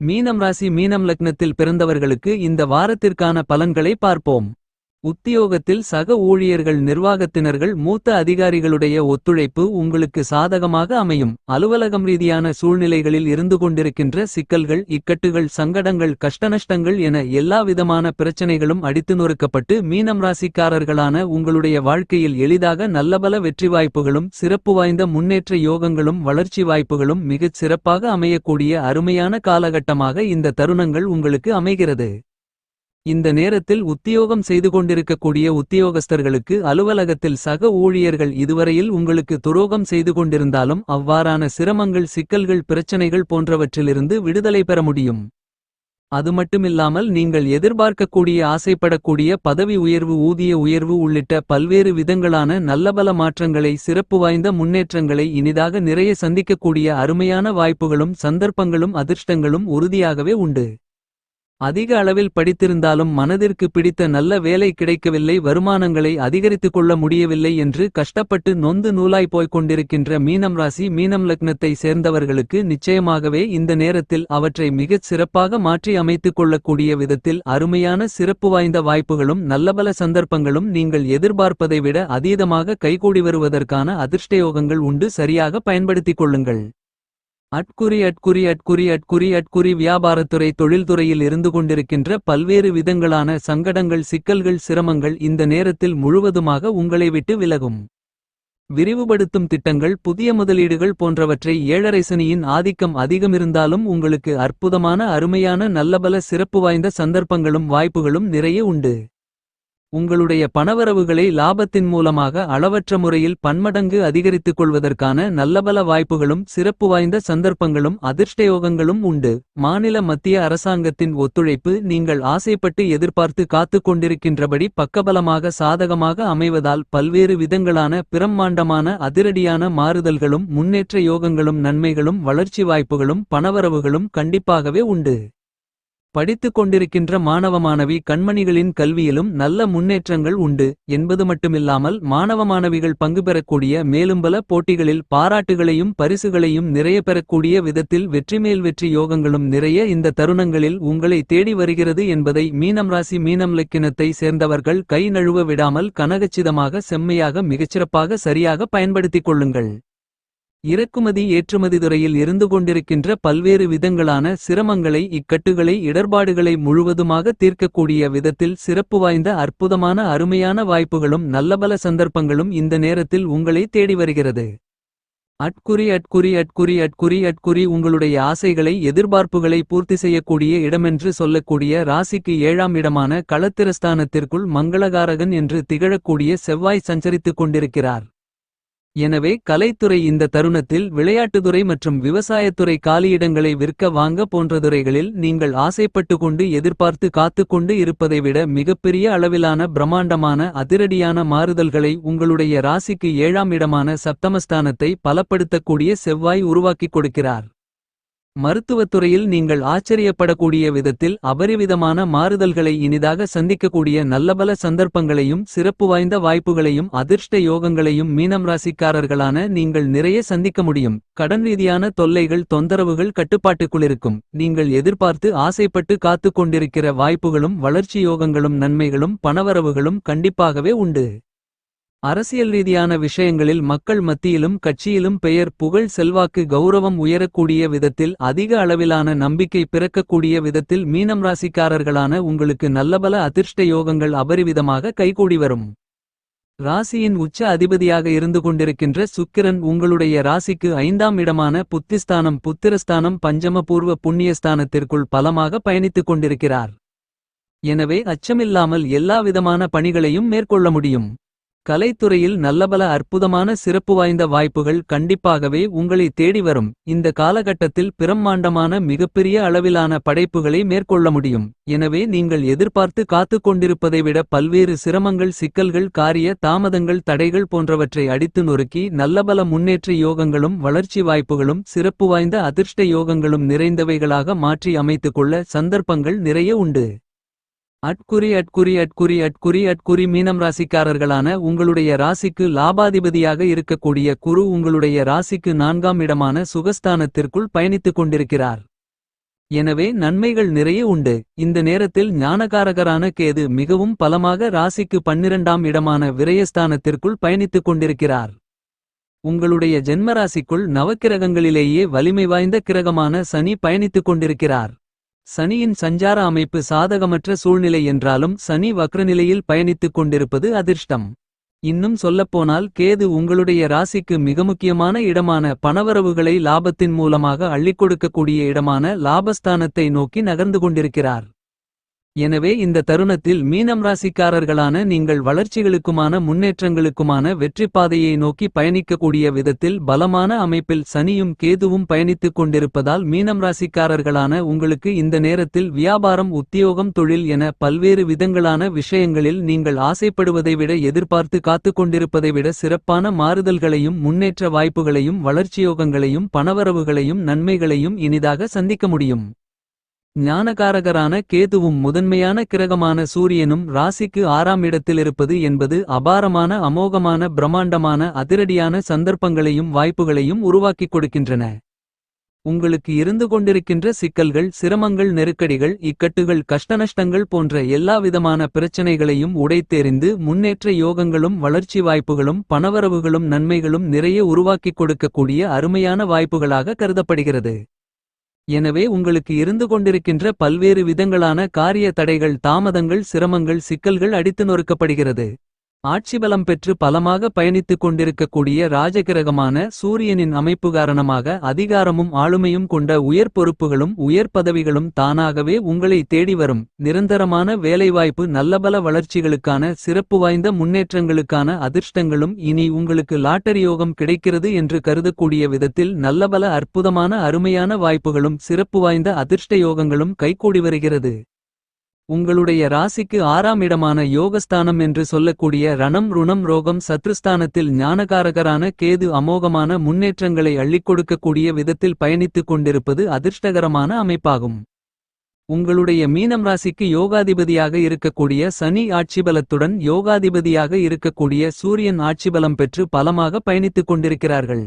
மீனம் ராசி மீனம் லக்னத்தில் பிறந்தவர்களுக்கு இந்த வாரத்திற்கான பலன்களை பார்ப்போம். உத்தியோகத்தில் சக ஊழியர்கள் நிர்வாகத்தினர்கள் மூத்த அதிகாரிகளுடைய ஒத்துழைப்பு உங்களுக்கு சாதகமாக அமையும். அலுவலகம் ரீதியான சூழ்நிலைகளில் இருந்து கொண்டிருக்கின்ற சிக்கல்கள் இக்கட்டுகள் சங்கடங்கள் கஷ்டநஷ்டங்கள் என எல்லா விதமான பிரச்சனைகளும் அடித்து நொறுக்கப்பட்டு மீனம் ராசிக்காரர்களான உங்களுடைய வாழ்க்கையில் எளிதாக நல்லபல வெற்றி வாய்ப்புகளும் சிறப்பு வாய்ந்த முன்னேற்ற யோகங்களும் வளர்ச்சி வாய்ப்புகளும் மிகச் சிறப்பாக அமையக்கூடிய அருமையான காலகட்டமாக இந்த தருணங்கள் உங்களுக்கு அமைகிறது. இந்த நேரத்தில் உத்தியோகம் செய்து கொண்டிருக்கக்கூடிய உத்தியோகஸ்தர்களுக்கு அலுவலகத்தில் சக ஊழியர்கள் இதுவரையில் உங்களுக்கு துரோகம் செய்து கொண்டிருந்தாலும் அவ்வாறான சிரமங்கள் சிக்கல்கள் பிரச்சனைகள் போன்றவற்றிலிருந்து விடுதலை பெற முடியும். அது மட்டுமில்லாமல் நீங்கள் எதிர்பார்க்கக்கூடிய ஆசைப்படக்கூடிய பதவி உயர்வு ஊதிய உயர்வு உள்ளிட்ட பல்வேறு விதங்களான நல்லபல மாற்றங்களை சிறப்பு வாய்ந்த முன்னேற்றங்களை இனிதாக நிறைய சந்திக்கக்கூடிய அருமையான வாய்ப்புகளும் சந்தர்ப்பங்களும் அதிர்ஷ்டங்களும் உறுதியாகவே உண்டு. அதிக அளவில் படித்திருந்தாலும் மனதிற்கு பிடித்த நல்ல வேலை கிடைக்கவில்லை வருமானங்களை அதிகரித்துக் கொள்ள முடியவில்லை என்று கஷ்டப்பட்டு நொந்து நூலாய் போய்க் கொண்டிருக்கின்ற மீனம் ராசி மீனம் லக்னத்தை சேர்ந்தவர்களுக்கு நிச்சயமாகவே இந்த நேரத்தில் அவற்றை மிகச் சிறப்பாக மாற்றி அமைத்துக் கொள்ளக்கூடிய விதத்தில் அருமையான சிறப்பு வாய்ந்த வாய்ப்புகளும் நல்லபல சந்தர்ப்பங்களும் நீங்கள் எதிர்பார்ப்பதை விட அதீதமாக கைகூடி வருவதற்கான அதிர்ஷ்டயோகங்கள் உண்டு. சரியாக பயன்படுத்திக் கொள்ளுங்கள். அட்குறி அட்குறி அட்குறி அட்குறி அட்குறி வியாபாரத்துறை தொழில்துறையில் இருந்து கொண்டிருக்கின்ற பல்வேறு விதங்களான சங்கடங்கள் சிக்கல்கள் சிரமங்கள் இந்த நேரத்தில் முழுவதுமாக உங்களை விட்டு விலகும். விரிவுபடுத்தும் திட்டங்கள் புதிய முதலீடுகள் போன்றவற்றை ஏழரை சனியின் ஆதிக்கம் அதிகமிருந்தாலும் உங்களுக்கு அற்புதமான அருமையான நல்லபல சிறப்பு வாய்ந்த சந்தர்ப்பங்களும் வாய்ப்புகளும் நிறைய உண்டு. உங்களுடைய பணவரவுகளை லாபத்தின் மூலமாக அளவற்ற முறையில் பன்மடங்கு அதிகரித்துக் கொள்வதற்கான நல்லபல வாய்ப்புகளும் சிறப்பு வாய்ந்த சந்தர்ப்பங்களும் அதிர்ஷ்டயோகங்களும் உண்டு. மாநில மத்திய அரசாங்கத்தின் ஒத்துழைப்பு நீங்கள் ஆசைப்பட்டு எதிர்பார்த்து காத்துக் கொண்டிருக்கின்றபடி பக்கபலமாக சாதகமாக அமைவதால் பல்வேறு விதங்களான பிரம்மாண்டமான அதிரடியான மாறுதல்களும் முன்னேற்ற யோகங்களும் நன்மைகளும் வளர்ச்சி வாய்ப்புகளும் பணவரவுகளும் கண்டிப்பாகவே உண்டு. படித்துக் கொண்டிருக்கின்ற மாணவ மாணவி கண்மணிகளின் கல்வியிலும் நல்ல முன்னேற்றங்கள் உண்டு என்பது மட்டுமில்லாமல் மாணவ மாணவிகள் பங்கு பெறக்கூடிய மேலும் பல போட்டிகளில் பாராட்டுகளையும் பரிசுகளையும் நிறைய பெறக்கூடிய விதத்தில் வெற்றிமேல் வெற்றி யோகங்களும் நிறைய இந்த தருணங்களில் உங்களை தேடி வருகிறது என்பதை மீனம் ராசி மீனம் லக்கினத்தை சேர்ந்தவர்கள் கை நழுவ விடாமல் கனகச்சிதமாக செம்மையாக மிகச்சிறப்பாக சரியாக பயன்படுத்திக் கொள்ளுங்கள். இறக்குமதி ஏற்றுமதி துறையில் இருந்து கொண்டிருக்கின்ற பல்வேறு விதங்களான சிரமங்களை இக்கட்டுகளை இடர்பாடுகளை முழுவதுமாக தீர்க்கக்கூடிய விதத்தில் சிறப்பு வாய்ந்த அற்புதமான அருமையான வாய்ப்புகளும் நல்லபல சந்தர்ப்பங்களும் இந்த நேரத்தில் உங்களை தேடி வருகிறது. அட்குறி அட்குறி அட்குறி அட்குறி அட்குறி உங்களுடைய ஆசைகளை எதிர்பார்ப்புகளை பூர்த்தி செய்யக்கூடிய இடமென்று சொல்லக்கூடிய ராசிக்கு ஏழாம் இடமான களத்திரஸ்தானத்திற்குள் மங்களகாரகன் என்று திகழக்கூடிய செவ்வாய் சஞ்சரித்துக் கொண்டிருக்கிறார். எனவே கலைத்துறை இந்த தருணத்தில் விளையாட்டுத்துறை மற்றும் விவசாயத்துறை காலியிடங்களை விற்க வாங்க போன்ற துறைகளில் நீங்கள் ஆசைப்பட்டு கொண்டு எதிர்பார்த்து காத்துக்கொண்டு இருப்பதை விட மிகப்பெரிய அளவிலான பிரம்மாண்டமான அதிரடியான மாறுதல்களை உங்களுடைய ராசிக்கு ஏழாம் இடமான சப்தமஸ்தானத்தை பலப்படுத்தக்கூடிய செவ்வாய் உருவாக்கிக் கொடுக்கிறார். மருத்துவத்துறையில் நீங்கள் ஆச்சரியப்படக்கூடிய விதத்தில் அபரிவிதமான மாறுதல்களை இனிதாக சந்திக்கக்கூடிய நல்லபல சந்தர்ப்பங்களையும் சிறப்பு வாய்ந்த வாய்ப்புகளையும் அதிர்ஷ்ட யோகங்களையும் மீனம் ராசிக்காரர்களான நீங்கள் நிறைய சந்திக்க முடியும். கடன் ரீதியான தொல்லைகள் தொந்தரவுகள் கட்டுப்பாட்டுக்குள்ளிருக்கும் நீங்கள் எதிர்பார்த்து ஆசைப்பட்டு காத்துக் கொண்டிருக்கிற வாய்ப்புகளும் வளர்ச்சி யோகங்களும் நன்மைகளும் பணவரவுகளும் கண்டிப்பாகவே உண்டு. அரசியல் ரீதியான விஷயங்களில் மக்கள் மத்தியிலும் கட்சியிலும் பெயர் புகழ் செல்வாக்கு கௌரவம் உயரக்கூடிய விதத்தில் அதிக அளவிலான நம்பிக்கை பிறக்கக்கூடிய விதத்தில் மீனம் ராசிக்காரர்களான உங்களுக்கு நல்லபல அதிர்ஷ்ட யோகங்கள் அபரிவிதமாக கைகூடி வரும். ராசியின் உச்ச அதிபதியாக இருந்து கொண்டிருக்கின்ற சுக்கிரன் உங்களுடைய ராசிக்கு ஐந்தாம் இடமான புத்திஸ்தானம் புத்திரஸ்தானம் பஞ்சமபூர்வ புண்ணியஸ்தானத்திற்குள் பலமாக பயணித்துக் கொண்டிருக்கிறார். எனவே அச்சமில்லாமல் எல்லாவிதமான பணிகளையும் மேற்கொள்ள முடியும். கலைத்துறையில் நல்லபல அற்புதமான சிறப்பு வாய்ந்த வாய்ப்புகள் கண்டிப்பாகவே உங்களை தேடி வரும். இந்த காலகட்டத்தில் பிரம்மாண்டமான மிகப்பெரிய அளவிலான படைப்புகளை மேற்கொள்ள முடியும். எனவே நீங்கள் எதிர்பார்த்து காத்து கொண்டிருப்பதை விட பல்வேறு சிரமங்கள் சிக்கல்கள் காரிய தாமதங்கள் தடைகள் போன்றவற்றை அடித்து நொறுக்கி நல்லபல முன்னேற்ற யோகங்களும் வளர்ச்சி வாய்ப்புகளும் சிறப்பு வாய்ந்த அதிர்ஷ்ட யோகங்களும் நிறைந்தவைகளாக மாற்றி அமைத்துக் கொள்ள சந்தர்ப்பங்கள் நிறைய உண்டு. அட்குறி அட்குறி அட்குறி அட்குறி அட்குறி மீனம் ராசிக்காரர்களான உங்களுடைய ராசிக்கு லாபாதிபதியாக இருக்கக்கூடிய குரு உங்களுடைய ராசிக்கு நான்காம் இடமான சுகஸ்தானத்திற்குள் பயணித்துக் கொண்டிருக்கிறார். எனவே நன்மைகள் நிறைய உண்டு. இந்த நேரத்தில் ஞானகாரகரான கேது மிகவும் பலமாக ராசிக்கு பன்னிரண்டாம் இடமான விரயஸ்தானத்திற்குள் பயணித்துக் கொண்டிருக்கிறார். உங்களுடைய ஜென்மராசிக்குள் நவக்கிரகங்களிலேயே வலிமை வாய்ந்த கிரகமான சனி பயணித்துக் கொண்டிருக்கிறார். சனியின் சஞ்சார அமைப்பு சாதகமற்ற சூழ்நிலை என்றாலும் சனி வக்ரநிலையில் பயணித்துக் கொண்டிருப்பது அதிர்ஷ்டம். இன்னும் சொல்லப்போனால் கேது உங்களுடைய ராசிக்கு மிக முக்கியமான இடமான பணவரவுகளை லாபத்தின் மூலமாக அள்ளிக் கொடுக்கக்கூடிய இடமான லாபஸ்தானத்தை நோக்கி நகர்ந்து கொண்டிருக்கிறார். எனவே இந்த தருணத்தில் மீனம் ராசிக்காரர்களான நீங்கள் வளர்ச்சிகளுக்குமான முன்னேற்றங்களுக்குமான வெற்றிப் பாதையை நோக்கி பயணிக்கக்கூடிய விதத்தில் பலமான அமைப்பில் சனியும் கேதுவும் பயணித்துக் கொண்டிருப்பதால் மீனம் ராசிக்காரர்களான உங்களுக்கு இந்த நேரத்தில் வியாபாரம் உத்தியோகம் தொழில் என பல்வேறு விதங்களான விஷயங்களில் நீங்கள் ஆசைப்படுவதை விட எதிர்பார்த்து காத்துக் கொண்டிருப்பதை விட சிறப்பான மாறுதல்களையும் முன்னேற்ற வாய்ப்புகளையும் வளர்ச்சியோகங்களையும் பணவரவுகளையும் நன்மைகளையும் இனிதாக சந்திக்க முடியும். ஞானகாரகரான கேதுவும் முதன்மையான கிரகமான சூரியனும் ராசிக்கு ஆறாம் இடத்திலிருப்பது என்பது அபாரமான அமோகமான பிரம்மாண்டமான அதிரடியான சந்தர்ப்பங்களையும் வாய்ப்புகளையும் உருவாக்கிக் கொடுக்கின்றன. உங்களுக்கு இருந்து கொண்டிருக்கின்ற சிக்கல்கள் சிரமங்கள் நெருக்கடிகள் இக்கட்டுகள் கஷ்டநஷ்டங்கள் போன்ற எல்லாவிதமான பிரச்சனைகளையும் உடைத்தெறிந்து முன்னேற்ற யோகங்களும் வளர்ச்சி வாய்ப்புகளும் பணவரவுகளும் நன்மைகளும் நிறைய உருவாக்கிக் கொடுக்கக்கூடிய அருமையான வாய்ப்புகளாக கருதப்படுகிறது. எனவே உங்களுக்கு இருந்து கொண்டிருக்கின்ற பல்வேறு விதங்களான காரிய தடைகள் தாமதங்கள் சிரமங்கள் சிக்கல்கள் அடித்து நொறுக்கப்படுகிறது. ஆட்சிபலம் பெற்று பலமாக பயணித்துக் கொண்டிருக்கக்கூடிய ராஜகிரகமான சூரியனின் அமைப்பு காரணமாக அதிகாரமும் ஆளுமையும் கொண்ட உயர் பொறுப்புகளும் உயர் பதவிகளும் தானாகவே உங்களை தேடி வரும். நிரந்தரமான வேலைவாய்ப்பு நல்லபல வளர்ச்சிகளுக்கான சிறப்பு வாய்ந்த முன்னேற்றங்களுக்கான அதிர்ஷ்டங்களும் இனி உங்களுக்கு லாட்டரி யோகம் கிடைக்கிறது என்று கருதக்கூடிய விதத்தில் நல்லபல அற்புதமான அருமையான வாய்ப்புகளும் சிறப்பு வாய்ந்த அதிர்ஷ்ட யோகங்களும் கைகூடி வருகிறது. உங்களுடைய ராசிக்கு ஆறாம் இடமான யோகஸ்தானம் என்று சொல்லக்கூடிய ரணம் ருணம் ரோகம் சத்ருஸ்தானத்தில் ஞானகாரகரான கேது அமோகமான முன்னேற்றங்களை அள்ளிக் கொடுக்கக்கூடிய விதத்தில் பயணித்துக் கொண்டிருப்பது அதிர்ஷ்டகரமான அமைப்பாகும். உங்களுடைய மீனம் ராசிக்கு யோகாதிபதியாக இருக்கக்கூடிய சனி ஆட்சிபலத்துடன் யோகாதிபதியாக இருக்கக்கூடிய சூரியன் ஆட்சிபலம் பெற்று பலமாக பயணித்துக் கொண்டிருக்கிறார்கள்.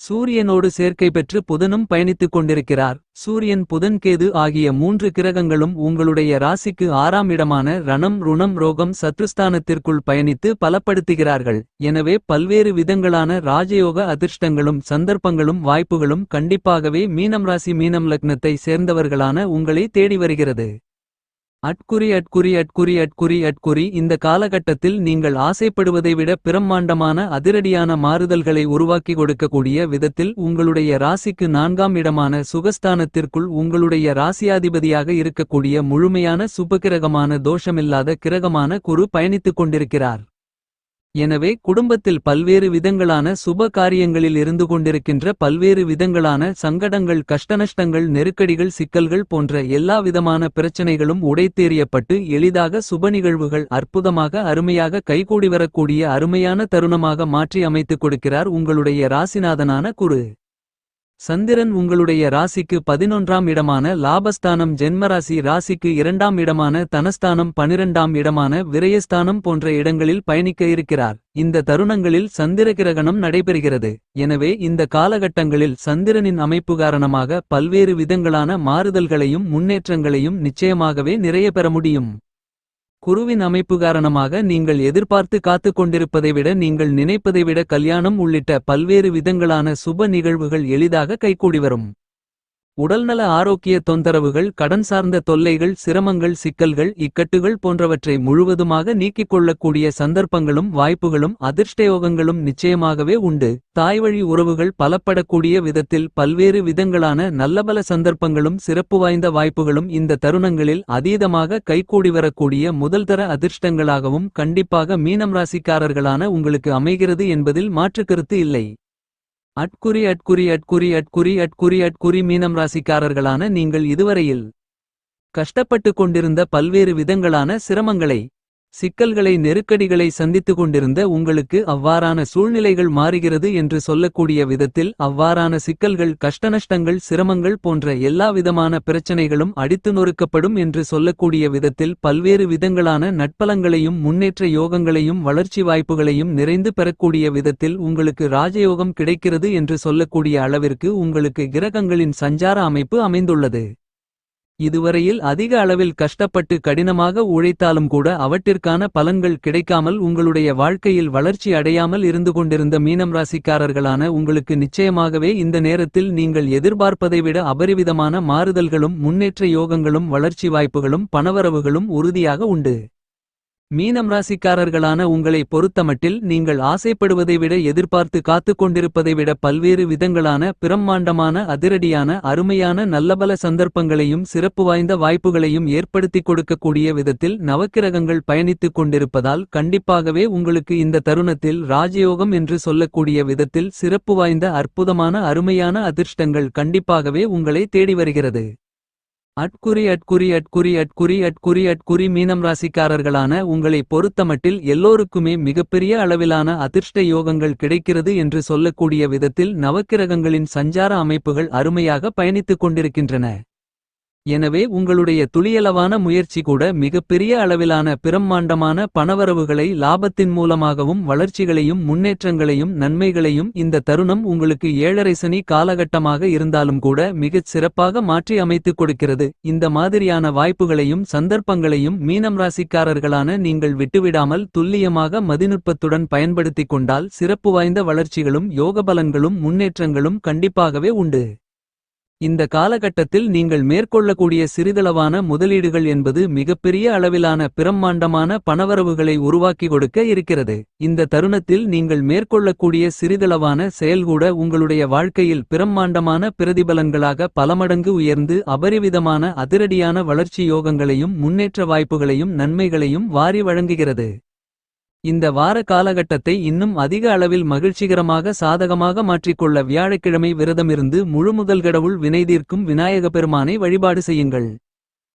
சூரியனோடு சேர்க்கை பெற்று புதனும் பயணித்துக் கொண்டிருக்கிறார். சூரியன் புதன் கேது ஆகிய மூன்று கிரகங்களும் உங்களுடைய ராசிக்கு ஆறாம் இடமான ரணம் ருணம் ரோகம் சத்ருஸ்தானத்திற்குள் பயணித்து பலப்படுத்துகிறார்கள். எனவே பல்வேறு விதங்களான ராஜயோக அதிர்ஷ்டங்களும் சந்தர்ப்பங்களும் வாய்ப்புகளும் கண்டிப்பாகவே மீனம் ராசி மீனம் லக்னத்தை சேர்ந்தவர்களான உங்களை தேடி வருகிறது. அட்குறி அட்குறி அட்குறி அட்குறி அட்குறி இந்த காலகட்டத்தில் நீங்கள் ஆசைப்படுவதை விட பிரம்மாண்டமான அதிரடியான மாறுதல்களை உருவாக்கி கொடுக்கக்கூடிய விதத்தில் உங்களுடைய ராசிக்கு நான்காம் இடமான சுகஸ்தானத்திற்குள் உங்களுடைய ராசியாதிபதியாக இருக்கக்கூடிய முழுமையான சுபகிரகமான தோஷமில்லாத கிரகமான குரு பயணித்துக் கொண்டிருக்கிறார். எனவே குடும்பத்தில் பல்வேறு விதங்களான சுப காரியங்களில் இருந்து கொண்டிருக்கின்ற பல்வேறு விதங்களான சங்கடங்கள் கஷ்டநஷ்டங்கள் நெருக்கடிகள் சிக்கல்கள் போன்ற எல்லா விதமான பிரச்சனைகளும் உடைத்தேறியப்பட்டு எளிதாக சுப நிகழ்வுகள் அற்புதமாக அருமையாக கைகூடி வரக்கூடிய அருமையான தருணமாக மாற்றி அமைத்துக் கொடுக்கிறார் உங்களுடைய ராசிநாதனான குரு. சந்திரன் உங்களுடைய ராசிக்கு பதினொன்றாம் இடமான லாபஸ்தானம் ஜென்மராசி ராசிக்கு இரண்டாம் இடமான தனஸ்தானம் பனிரெண்டாம் இடமான விரயஸ்தானம் போன்ற இடங்களில் பயணிக்க இருக்கிறார். இந்த தருணங்களில் சந்திர கிரகணம் நடைபெறுகிறது. எனவே இந்த காலகட்டங்களில் சந்திரனின் அமைப்பு காரணமாக பல்வேறு விதங்களான மாறுதல்களையும் முன்னேற்றங்களையும் நிச்சயமாகவே நிறைய பெற முடியும். குருவின் அமைப்பு காரணமாக நீங்கள் எதிர்பார்த்து காத்துக் கொண்டிருப்பதை விட நீங்கள் நினைப்பதை விட கல்யாணம் உள்ளிட்ட பல்வேறு விதங்களான சுப நிகழ்வுகள் எளிதாக கைகூடி வரும். உடல்நல ஆரோக்கிய தொந்தரவுகள் கடன் சார்ந்த தொல்லைகள் சிரமங்கள் சிக்கல்கள் இக்கட்டுகள் போன்றவற்றை முழுவதுமாக நீக்கிக் கொள்ளக்கூடிய சந்தர்ப்பங்களும் வாய்ப்புகளும் அதிர்ஷ்டயோகங்களும் நிச்சயமாகவே உண்டு. தாய்வழி உறவுகள் பலப்படக்கூடிய விதத்தில் பல்வேறு விதங்களான நல்லபல சந்தர்ப்பங்களும் சிறப்பு வாய்ந்த வாய்ப்புகளும் இந்த தருணங்களில் அதீதமாக கைகூடி வரக்கூடிய முதல்தர அதிர்ஷ்டங்களாகவும் கண்டிப்பாக மீனம் ராசிக்காரர்களான உங்களுக்கு அமைகிறது என்பதில் மாற்றுக்கருத்து இல்லை. அட்குறி அட்குறி அட்குறி அட்குறி அட்குறி அட்குறி மீனம் ராசிக்காரர்களான நீங்கள் இதுவரையில் கஷ்டப்பட்டு கொண்டிருந்த பல்வேறு விதங்களான சிரமங்களை சிக்கல்களை நெருக்கடிகளை சந்தித்துக் கொண்டிருந்த உங்களுக்கு அவ்வாறான சூழ்நிலைகள் மாறுகிறது என்று சொல்லக்கூடிய விதத்தில் அவ்வாறான சிக்கல்கள் கஷ்டநஷ்டங்கள் சிரமங்கள் போன்ற எல்லா விதமான பிரச்சனைகளும் அடித்து நொறுக்கப்படும் என்று சொல்லக்கூடிய விதத்தில் பல்வேறு விதங்களான நட்பலங்களையும் முன்னேற்ற யோகங்களையும் வளர்ச்சி வாய்ப்புகளையும் நிறைந்து பெறக்கூடிய விதத்தில் உங்களுக்கு ராஜயோகம் கிடைக்கிறது என்று சொல்லக்கூடிய அளவிற்கு உங்களுக்கு கிரகங்களின் சஞ்சார அமைப்பு அமைந்துள்ளது. இதுவரையில் அதிக அளவில் கஷ்டப்பட்டு கடினமாக உழைத்தாலும் கூட அவற்றிற்கான பலன்கள் கிடைக்காமல் உங்களுடைய வாழ்க்கையில் வளர்ச்சி அடையாமல் இருந்து கொண்டிருந்த மீனம் ராசிக்காரர்களான உங்களுக்கு நிச்சயமாகவே இந்த நேரத்தில் நீங்கள் எதிர்பார்ப்பதை விட அபரிவிதமான மாறுதல்களும் முன்னேற்ற யோகங்களும் வளர்ச்சி வாய்ப்புகளும் பணவரவுகளும் உறுதியாக உண்டு. மீனம் ராசிக்காரர்களான உங்களை பொறுத்தமட்டில் நீங்கள் ஆசைப்படுவதை விட எதிர்பார்த்து காத்துக் கொண்டிருப்பதை விட பல்வேறு விதங்களான பிரம்மாண்டமான அதிரடியான அருமையான நல்லபல சந்தர்ப்பங்களையும் சிறப்பு வாய்ந்த வாய்ப்புகளையும் ஏற்படுத்திக் கொடுக்கக்கூடிய விதத்தில் நவக்கிரகங்கள் பயணித்துக் கொண்டிருப்பதால் கண்டிப்பாகவே உங்களுக்கு இந்த தருணத்தில் ராஜயோகம் என்று சொல்லக்கூடிய விதத்தில் சிறப்பு வாய்ந்த அற்புதமான அருமையான அதிர்ஷ்டங்கள் கண்டிப்பாகவே உங்களை தேடி வருகிறது. அட்குறி அட்குறி அட்குறி அட்குறி அட்குறி அட்குறி மீனம் ராசிக்காரர்களான உங்களை பொறுத்தமட்டில் எல்லோருக்குமே மிகப்பெரிய அளவிலான அதிர்ஷ்ட யோகங்கள் கிடைக்கிறது என்று சொல்லக்கூடிய விதத்தில் நவக்கிரகங்களின் சஞ்சார அமைப்புகள் அருமையாக பயணித்துக் கொண்டிருக்கின்றன. எனவே உங்களுடைய துளியளவான முயற்சி கூட மிகப்பெரிய அளவிலான பிரம்மாண்டமான பணவரவுகளை லாபத்தின் மூலமாகவும் வளர்ச்சிகளையும் முன்னேற்றங்களையும் நன்மைகளையும் இந்த தருணம் உங்களுக்கு ஏழரை சனி காலகட்டமாக இருந்தாலும் கூட மிகச் சிறப்பாக மாற்றி அமைத்துக் கொடுக்கிறது. இந்த மாதிரியான வாய்ப்புகளையும் சந்தர்ப்பங்களையும் மீனம் ராசிக்காரர்களான நீங்கள் விட்டுவிடாமல் துல்லியமாக மதிநுட்பத்துடன் பயன்படுத்திக் கொண்டால் சிறப்பு வாய்ந்த வளர்ச்சிகளும் யோகபலன்களும் முன்னேற்றங்களும் கண்டிப்பாகவே உண்டு. இந்த காலகட்டத்தில் நீங்கள் மேற்கொள்ளக்கூடிய சிறிதளவான முதலீடுகள் என்பது மிகப்பெரிய அளவிலான பிரம்மாண்டமான பணவரவுகளை உருவாக்கி கொடுக்க இருக்கிறது. இந்த தருணத்தில் நீங்கள் மேற்கொள்ளக்கூடிய சிறிதளவான செயல்கூட உங்களுடைய வாழ்க்கையில் பிரம்மாண்டமான பிரதிபலன்களாக பலமடங்கு உயர்ந்து அபரிவிதமான அதிரடியான வளர்ச்சி யோகங்களையும் முன்னேற்ற வாய்ப்புகளையும் நன்மைகளையும் வாரி வழங்குகிறது. இந்த வார காலகட்டத்தை இன்னும் அதிக அளவில் மகிழ்ச்சிகரமாக சாதகமாக மாற்றிக்கொள்ள வியாழக்கிழமை விரதமிருந்து முழுமுதல் கடவுள் வினைதீர்க்கும் விநாயக பெருமானை வழிபாடு செய்யுங்கள்.